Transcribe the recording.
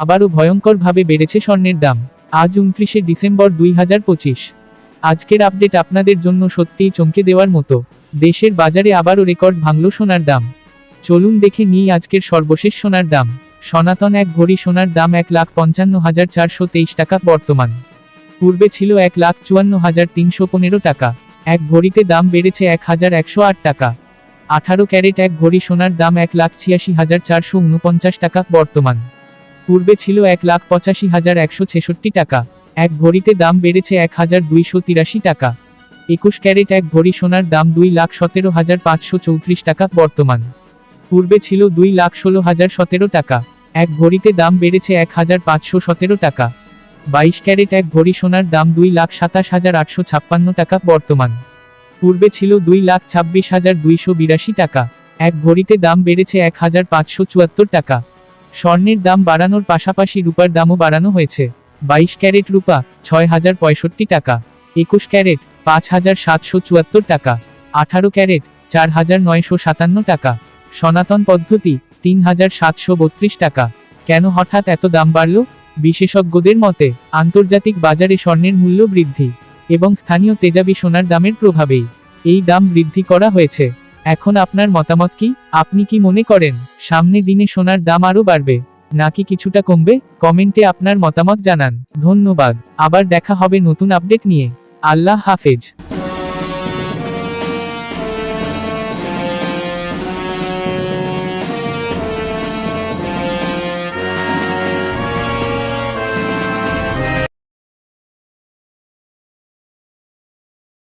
আবারও ভয়ঙ্করভাবে বেড়েছে স্বর্ণের দাম। আজ উনত্রিশে ডিসেম্বর দুই হাজার পঁচিশ। আজকের আপডেট আপনাদের জন্য সত্যিই চমকে দেওয়ার মতো। দেশের বাজারে আবারও রেকর্ড ভাঙল সোনার দাম। চলুন দেখে নিই আজকের সর্বশেষ সোনার দাম। সনাতন এক ভরি সোনার দাম এক লাখ পঞ্চান্ন হাজার চারশো তেইশ টাকা বর্তমান। পূর্বে ছিল এক লাখ চুয়ান্ন হাজার তিনশো পনেরো টাকা। এক ভরিতে দাম বেড়েছে এক হাজার একশো আট টাকা। আঠারো ক্যারেট এক ভরি সোনার দাম এক লাখ ছিয়াশি হাজার চারশো উনপঞ্চাশ টাকা বর্তমান। পূর্বে ছিল এক লাখ পঁচাশি হাজার একশো ছেষট্টি টাকা। এক ভরিতে দাম বেড়েছে এক হাজার দুইশো তিরাশি টাকা। একুশ ক্যারেট এক ভরি সোনার দাম দুই লাখ সতেরো হাজার পাঁচশো চৌত্রিশ টাকা বর্তমান। পূর্বে ছিল দুই লাখ ষোলো হাজার সতেরো টাকা। এক ভরিতে দাম বেড়েছে এক হাজার পাঁচশো সতেরো টাকা। বাইশ ক্যারেট এক ভরি সোনার দাম দুই লাখ সাতাশ হাজার আটশো ছাপ্পান্ন টাকা বর্তমান। পূর্বে ছিল দুই লাখ ছাব্বিশ হাজার দুইশো বিরাশি টাকা। এক ভরিতে দাম বেড়েছে এক হাজার পাঁচশো চুয়াত্তর টাকা। স্বর্ণের দাম বাড়ানোর পাশাপাশি রূপার দামও বাড়ানো হয়েছে। বাইশ ক্যারেট রূপা, ছয় হাজার পঁয়ষট্টি টাকা। একুশ ক্যারেট, পাঁচ হাজার সাতশো চুয়াত্তর টাকা। আঠারো ক্যারেট, চার হাজার নয়শো সাতান্ন টাকা। সনাতন পদ্ধতি, তিন হাজার সাতশো বত্রিশ টাকা। কেন হঠাৎ এত দাম বাড়ল? বিশেষজ্ঞদের মতে, আন্তর্জাতিক বাজারে স্বর্ণের মূল্য বৃদ্ধি এবং স্থানীয় তেজাবি সোনার দামের প্রভাবেই এই দাম বৃদ্ধি করা হয়েছে। এখন আপনার মতামত কি? আপনি কি মনে করেন, সামনে দিনে সোনার দাম আরও বাড়বে, নাকি কিছুটা কমবে? কমেন্টে আপনার মতামত জানান। ধন্যবাদ। আবার দেখা হবে নতুন আপডেট নিয়ে। আল্লাহ হাফেজ।